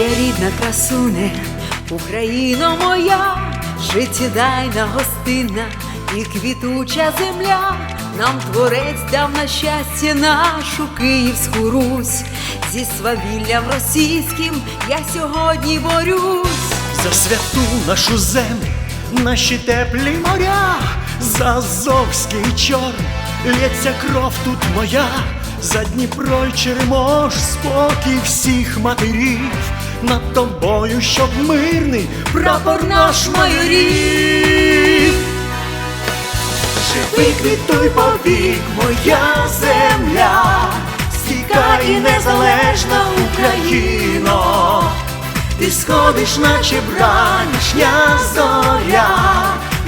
Моя рідна красуне, Україно моя, життєдайна гостинна і квітуча земля. Нам творець дав на щастя нашу Київську Русь. Зі свавіллям російським я сьогодні борюсь. За святу нашу землю, наші теплі моря, за Азовський чор, лється кров тут моя, за Дніпро й Черемош, спокій всіх матерів, над тобою, щоб мирний прапор наш майорів. Живи, квітуй повік, моя земля, стійка і незалежна Україно. Ти сходиш, наче бранішня зоря,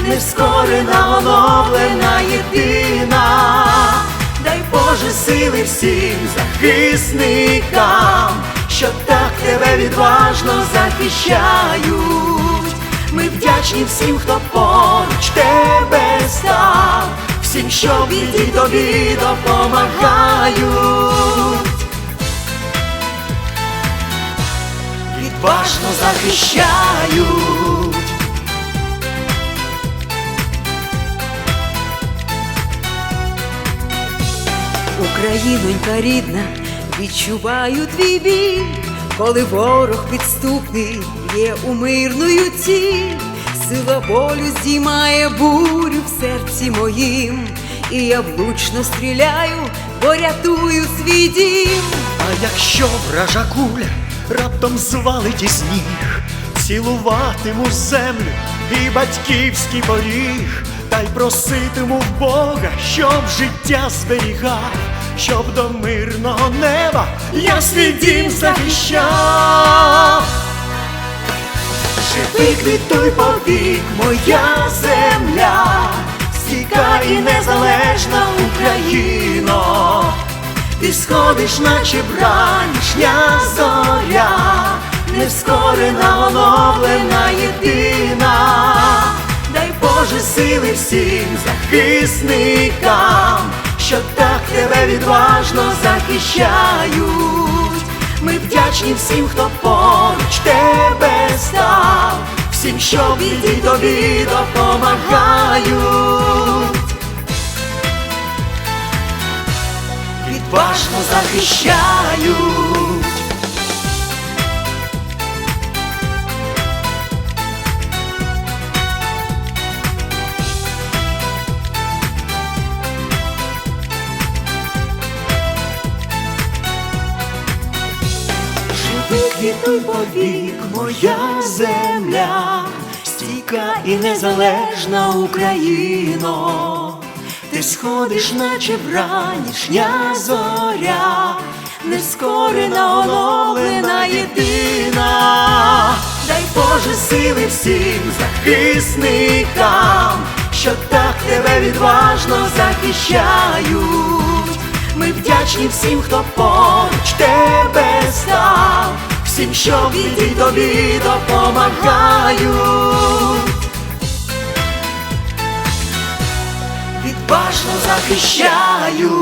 нескорена, оновлена, єдина. Дай Боже сили всім захисникам, що так тебе відважно захищають. Ми вдячні всім, хто поруч тебе став, всім, що біді тобі допомагають. відважно захищають. Українонька рідна, відчуваю твій біль, коли ворог підступний є у мирною ціль, сила болю здіймає бурю в серці моїм, і я влучно стріляю, бо рятую свій дім. А якщо вража куля раптом звалить із ніг, цілуватиму землю і батьківський поріг, та й проситиму Бога, щоб життя зберігав, щоб до мирного неба я свій дім захищав. Живи, квітуй повік, моя земля, стійка і незалежна Україно. Ти сходиш, наче бранішня зоря, нескорена, оновлена, єдина. Дай Боже сили всім захисникам, що так тебе відважно захищають. Ми вдячні всім, хто поруч тебе став, всім, що біді тобі допомагають. відважно захищають. Квітуй повік, моя земля, стійка і незалежна Україно. Ти сходиш, наче бранішня зоря, нескорена, оновлена, єдина. Дай Боже сили всім захисникам, що так тебе відважно захищають. Ми вдячні всім, хто поруч тебе став, всім, що в біді тобі допомагаю. відважно захищають.